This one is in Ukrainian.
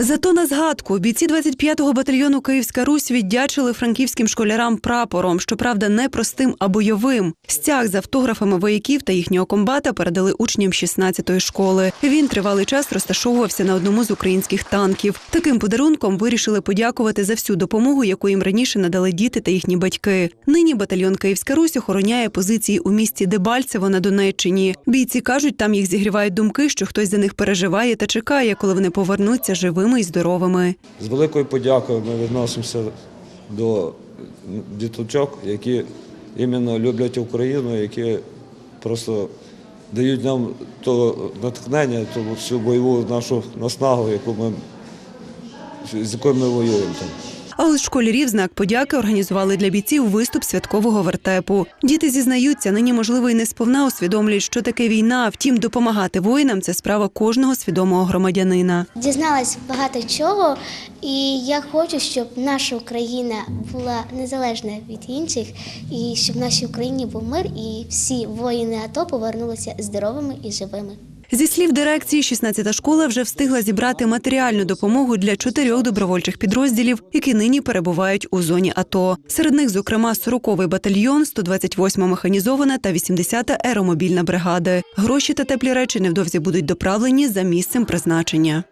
Зато на згадку бійці 25-го батальйону Київська Русь віддячили франківським школярам прапором, щоправда, не простим, а бойовим. Стяг з автографами вояків та їхнього комбата передали учням 16-ї школи. Він тривалий час розташовувався на одному з українських танків. Таким подарунком вирішили подякувати за всю допомогу, яку їм раніше надали діти та їхні батьки. Нині батальйон Київська Русь охороняє позиції у місті Дебальцево на Донеччині. Бійці кажуть, там їх зігрівають думки, що хтось за них переживає та чекає, коли вони повернуться живими і здоровими. З великою подякою ми відносимося до діточок, які іменно люблять Україну, які просто дають нам то натхнення, то всю бойову нашу наснагу, яку ми, з якою ми воюємо. А ось школярі в знак подяки організували для бійців виступ святкового вертепу. Діти зізнаються, нині можливо і не сповна усвідомлюють, що таке війна. Втім, допомагати воїнам це справа кожного свідомого громадянина. Дізналась багато чого, і я хочу, щоб наша Україна була незалежна від інших, і щоб в нашій Україні був мир, і всі воїни АТО повернулися здоровими і живими. Зі слів дирекції, 16-та школа вже встигла зібрати матеріальну допомогу для чотирьох добровольчих підрозділів, які нині перебувають у зоні АТО. Серед них, зокрема, 40-й батальйон, 128-ма механізована та 80-та аеромобільна бригади. Гроші та теплі речі невдовзі будуть доправлені за місцем призначення.